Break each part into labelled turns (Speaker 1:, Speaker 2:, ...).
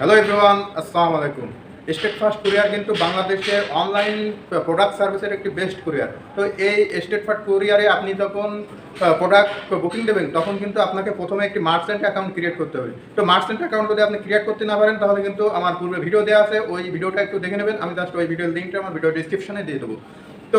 Speaker 1: Hello everyone আসসালামু আলাইকুম state first courier কিন্তু বাংলাদেশের অনলাইন প্রোডাক্ট সার্ভিসের একটি বেস্ট কুরিয়ার তো এই স্টেট ফার্স্ট কুরিয়ারে আপনি যখন প্রোডাক্ট বুকিং দেবেন, তখন কিন্তু আপনাকে প্রথমে একটি মার্চেন্ট অ্যাকাউন্ট ক্রিয়েট করতে হবে। তো মার্চেন্ট অ্যাকাউন্ট যদি আপনি ক্রিয়েট করতে না পারেন, তাহলে কিন্তু আমার পূর্বে ভিডিও দেওয়া আছে, ওই ভিডিওটা একটু দেখে নেবেন। আমি জাস্ট ওই ভিডিওর লিঙ্কটা আমার ভিডিও ডিসক্রিপশনে দিয়ে দেবো। তো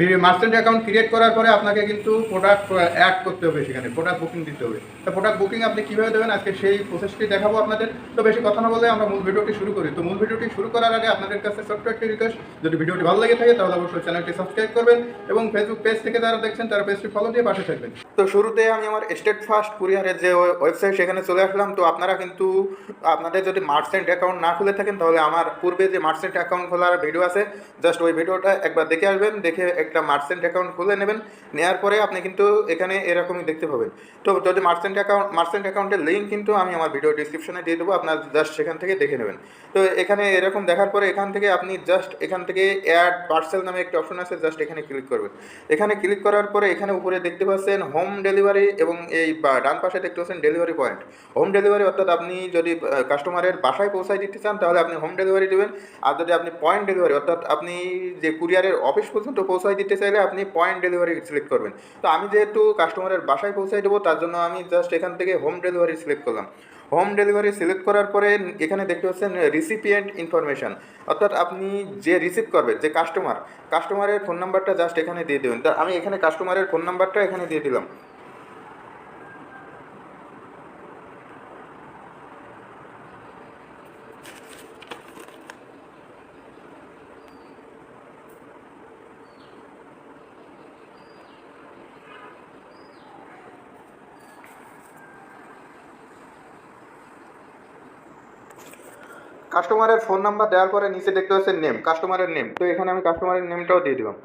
Speaker 1: মার্চেন্ট অ্যাকাউন্ট ক্রিয়েট করার পরে আপনাকে কিন্তু প্রোডাক্ট অ্যাড করতে হবে সেখানে প্রোডাক্ট বুকিং দিতে হবে। তো প্রোডাক্ট বুকিং আপনি কীভাবে দেবেন? আজকে সেই প্রসেসটি দেখাবো আপনাদের। তো বেশি কথা না বলে আমরা মূল ভিডিওটি শুরু করি। তো মূল ভিডিওটি শুরু করার আগে আপনাদের কাছে ছোট্ট একটি রিকোয়েস্ট যদি ভিডিওটি ভালো লেগে থাকে তাহলে অবশ্যই চ্যানেলটি সাবস্ক্রাইব করবেন এবং ফেসবুক পেজ থেকে যারা দেখছেন তারা পেজটি ফলো দিয়ে পাশে থাকবেন। তো শুরুতে আমি আমার স্টেট ফার্স্ট কুরিয়ারের যে ওয়েবসাইট সেখানে চলে আসলাম। তো আপনারা কিন্তু আপনাদের যদি মার্চেন্ট অ্যাকাউন্ট না খুলে থাকেন তাহলে আমার পূর্বে যে মার্চেন্ট অ্যাকাউন্ট খোলার ভিডিও আছে জাস্ট ওই ভিডিওটা একবার দেখে আসবেন। দেখে একটা মার্চেন্ট অ্যাকাউন্ট খুলে নেবেন নেওয়ার পরে আপনি কিন্তু এখানে এরকমই দেখতে পাবেন। তো যদি মার্চেন্ট অ্যাকাউন্ট মার্চেন্ট অ্যাকাউন্টের লিঙ্ক কিন্তু আমি আমার ভিডিও ডিসক্রিপশনে দিয়ে দেবো, আপনার জাস্ট সেখান থেকে দেখে নেবেন। তো এখানে এরকম দেখার পরে এখান থেকে আপনি জাস্ট এখান থেকে অ্যাড পার্সেল নামে একটা অপশন আছে জাস্ট এখানে ক্লিক করবেন। এখানে ক্লিক করার পরে এখানে উপরে দেখতে পাচ্ছেন হোম ডেলিভারি এবং এই ডান পাশে দেখতে পাচ্ছেন ডেলিভারি পয়েন্ট হোম ডেলিভারি অর্থাৎ আপনি যদি কাস্টমারের বাসায় পৌঁছায় দিতে চান, তাহলে আপনি হোম ডেলিভারি দেবেন। আর যদি আপনি পয়েন্ট ডেলিভারি অর্থাৎ আপনি যে কুরিয়ারের অফিস পর্যন্ত পৌঁছায় দিতে চাইলে আপনি পয়েন্ট ডেলিভারি সিলেক্ট করবেন। তো আমি যেহেতু কাস্টমারের বাসায় পৌঁছায় দেবো, তার জন্য আমি জাস্ট এখান থেকে হোম ডেলিভারি সিলেক্ট করলাম। হোম ডেলিভারি সিলেক্ট করার পরে এখানে দেখতে পাচ্ছেন রিসিপিয়েন্ট ইনফরমেশান অর্থাৎ আপনি যে রিসিভ করবে, যে কাস্টমার কাস্টমারের ফোন নাম্বারটা জাস্ট এখানে দিয়ে দেবেন। তা আমি এখানে কাস্টমারের ফোন নাম্বারটা এখানে দিয়ে দিলাম। কাস্টমারের ফোন নাম্বার দেওয়ার পরে নিচে দেখতে পাচ্ছেন নেম কাস্টমারের নেম তো এখানে আমি কাস্টমারের নেমটাও দিয়ে দিলাম।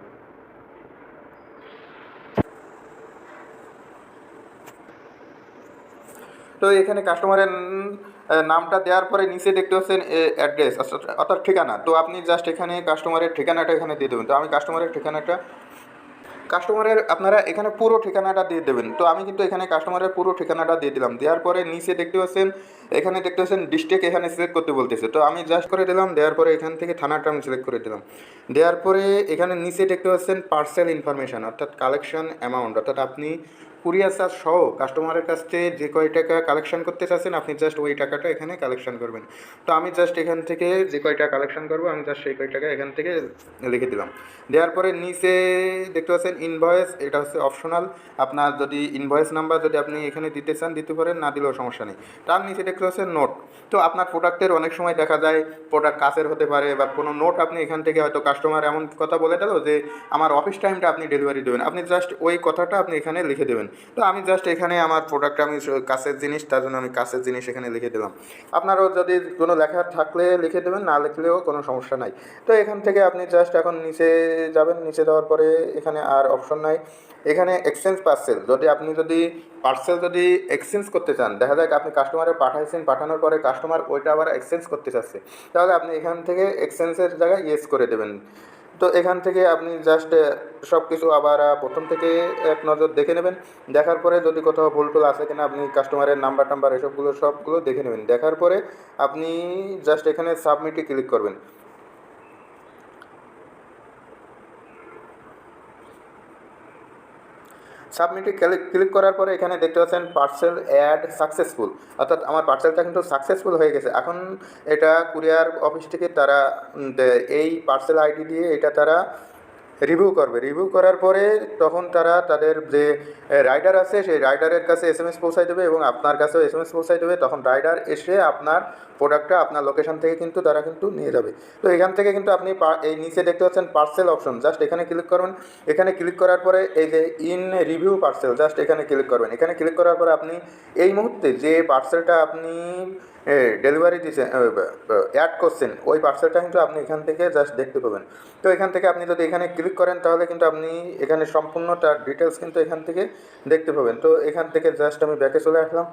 Speaker 1: তো এখানে কাস্টমারের নামটা দেওয়ার পরে নিচে দেখতে পাচ্ছেন অ্যাড্রেস অর্থাৎ ঠিকানা। তো আপনি জাস্ট এখানে কাস্টমারের ঠিকানাটা এখানে দিয়ে দেবেন। তো আমি কাস্টমারের ঠিকানাটা কাস্টমারের আপনারা এখানে পুরো ঠিকানাটা দিয়ে দেবেন। তো আমি কিন্তু এখানে কাস্টমারের পুরো ঠিকানাটা দিয়ে দিলাম। দেওয়ার পরে নিচে দেখতে পাচ্ছেন, এখানে দেখতে পাচ্ছেন ডিস্ট্রিক্ট এখানে সিলেক্ট করতে বলতেছে। তো আমি জাস্ট করে দিলাম, দেওয়ার পরে এখান থেকে থানাটা আমি সিলেক্ট করে দিলাম। দেওয়ার পরে এখানে নিচে দেখতে পাচ্ছেন পার্সেল ইনফরমেশান অর্থাৎ কালেকশন অ্যামাউন্ট অর্থাৎ আপনি কুরিয়ার চার্জ সহ কাস্টমারের কাছ থেকে যে কয় টাকা কালেকশন করতে চাচ্ছেন, আপনি জাস্ট ওই টাকাটা এখানে কালেকশন করবেন। তো আমি জাস্ট এখান থেকে যে কয়টা কালেকশন করব, আমি জাস্ট সেই কয় টাকা এখান থেকে লিখে দিলাম। দেওয়ার পরে নিচে দেখতে পাচ্ছেন ইনভয়েস এটা হচ্ছে অপশনাল আপনার যদি ইনভয়েস নাম্বার যদি আপনি এখানে দিতে চান, দিতে পারেন, না দিলেও সমস্যা নেই। তার নিচে দেখতে পাচ্ছেন নোট তো আপনার প্রোডাক্টের অনেক সময় দেখা যায় প্রোডাক্ট কাছের হতে পারে বা কোনো নোট আপনি এখান থেকে হয়তো কাস্টমার এমন কথা বলে দিল যে, আমার অফিস টাইমটা আপনি ডেলিভারি দেবেন। আপনি জাস্ট ওই কথাটা আপনি এখানে লিখে দেবেন। তো আমি জাস্ট এখানে আমার প্রোডাক্ট আমি কাছের জিনিস, তার জন্য আমি কাছের জিনিস এখানে লিখে দিলাম। আপনারও যদি কোনো লেখা থাকলে লিখে দেবেন, না লিখলেও কোনো সমস্যা নাই। তো এখান থেকে আপনি জাস্ট এখন নিচে যাবেন, নিচে যাওয়ার পরে এখানে আর অপশন নাই। এখানে এক্সচেঞ্জ পার্সেল যদি আপনি যদি পার্সেল যদি এক্সচেঞ্জ করতে চান, দেখা যাক আপনি কাস্টমারে পাঠাইছেন, পাঠানোর পরে কাস্টমার ওইটা আবার এক্সচেঞ্জ করতে চাচ্ছে। তাহলে আপনি এখান থেকে এক্সচেঞ্জের জায়গায় ইয়েস করে দেবেন। তো এখান থেকে আপনি জাস্ট সব কিছু আবার প্রথম থেকে এক নজর দেখে নেবেন। দেখার পরে যদি কোথাও ভুল টুল আছে কিনা, আপনি কাস্টমারের নাম্বার টাম্বার এসবগুলো, সবগুলো দেখে নেবেন। দেখার পরে আপনি জাস্ট এখানে সাবমিটে ক্লিক করবেন। সাবমিটে ক্লিক করার পরে এখানে দেখতে পাচ্ছেন পার্সেল অ্যাড সাকসেসফুল অর্থাৎ আমার পার্সেলটা কিন্তু সাকসেসফুল হয়ে গেছে। এখন এটা কুরিয়ার অফিস থেকে তারা এই পার্সেল আইডি দিয়ে এটা তারা রিভিউ করবে। রিভিউ করার পরে তখন তারা তাদের যে রাইডার আছে, সেই রাইডারের কাছে এস এম এস পৌঁছাই দেবে এবং আপনার কাছেও এস এম এস পৌঁছাই দেবে। তখন রাইডার এসে আপনার প্রোডাক্টটা আপনার লোকেশন থেকে কিন্তু তারা কিন্তু নিয়ে যাবে। তো এখান থেকে কিন্তু আপনি এই নিচে দেখতে পাচ্ছেন পার্সেল অপশন জাস্ট এখানে ক্লিক করবেন। এখানে ক্লিক করার পরে এই যে ইন রিভিউ পার্সেল জাস্ট এখানে ক্লিক করবেন। এখানে ক্লিক করার পরে আপনি এই মুহূর্তে যে পার্সেলটা আপনি ডেলিভারি দিয়েছেন অ্যাড করছেন, ওই পার্সেলটা কিন্তু আপনি এখান থেকে জাস্ট দেখতে পাবেন। তো এখান থেকে আপনি যদি এখানে ক্লিক করেন, তাহলে কিন্তু আপনি এখানে সম্পূর্ণ তার ডিটেলস কিন্তু এখান থেকে দেখতে পাবেন। তো এখান থেকে জাস্ট আমি ব্যাকে চলে আসলাম।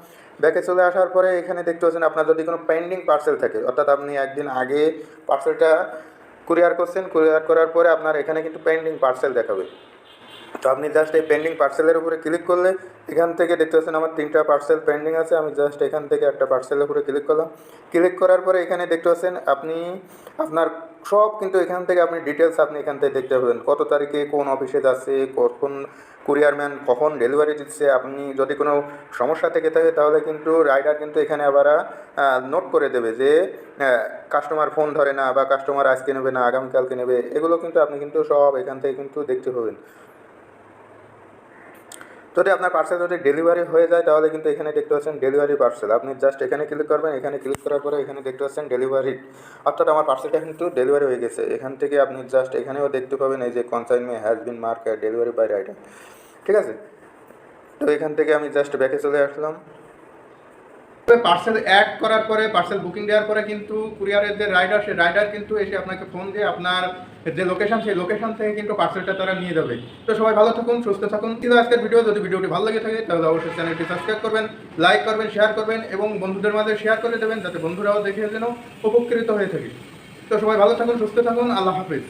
Speaker 1: ব্যাকে চলে আসার পরে এখানে দেখতে পাচ্ছেন আপনার যদি কোনো পেন্ডিং পার্সেল থাকে, অর্থাৎ আপনি একদিন আগে পার্সেলটা কুরিয়ার করছেন কুরিয়ার করার পরে আপনার এখানে কিন্তু পেন্ডিং পার্সেল দেখাবে। তো আপনি জাস্ট এই পেন্ডিং পার্সেলের উপরে ক্লিক করলে, এখান থেকে দেখতে পাচ্ছেন আমার তিনটা পার্সেল পেন্ডিং আছে, আমি জাস্ট এখান থেকে একটা পার্সেলের উপরে ক্লিক করলাম। ক্লিক করার পরে এখানে দেখতে পাচ্ছেন আপনি, আপনার সব কিন্তু এখান থেকে আপনি ডিটেলস আপনি এখান থেকে দেখতে পাবেন। কত তারিখে কোন অফিসে যাচ্ছে, কখন কুরিয়ারম্যান কখন ডেলিভারি দিচ্ছে, আপনি যদি কোনো সমস্যা থেকে থাকে তাহলে কিন্তু রাইডার কিন্তু এখানে আবার নোট করে দেবে যে কাস্টমার ফোন ধরে না বা কাস্টমার আজকে নেবে না, আগামীকালকে নেবে, এগুলো কিন্তু আপনি কিন্তু সব এখান থেকে কিন্তু দেখতে পাবেন। যদি আপনার পার্সেল যদি ডেলিভারি হয়ে যায়, তাহলে কিন্তু এখানে দেখতে পাচ্ছেন ডেলিভারি পার্সেল আপনি জাস্ট এখানে ক্লিক করবেন, এখানে ক্লিক করার পরে এখানে দেখতে পাচ্ছেন ডেলিভারি অর্থাৎ আমার পার্সেলটা কিন্তু ডেলিভারি হয়ে গেছে। এখান থেকে আপনি জাস্ট এখানেও দেখতে পাবেন এই যে consignment has been mark delivery by rider ঠিক আছে? তো এখান থেকে আমি জাস্ট ব্যাকে চলে আসলাম। পার্সেল অ্যাড করার পরে পার্সেল বুকিং দেওয়ার পরে কিন্তু কুরিয়ারের যে রাইডার সেই রাইডার কিন্তু এসে আপনাকে ফোন দিয়ে আপনার যে লোকেশন সেই লোকেশন থেকে কিন্তু পার্সেলটা তারা নিয়ে যাবে। তো সবাই ভালো থাকুন, সুস্থ থাকুন। কিন্তু আজকের ভিডিও যদি ভিডিওটি ভালো লাগে থাকে, তাহলে অবশ্যই চ্যানেলটি সাবস্ক্রাইব করবেন লাইক করবেন শেয়ার করবেন এবং বন্ধুদের মাঝে শেয়ার করে দেবেন, যাতে বন্ধুরাও দেখে যেন উপকৃত হয়ে থাকে। তো সবাই ভালো থাকুন, সুস্থ থাকুন। আল্লাহ হাফিজ।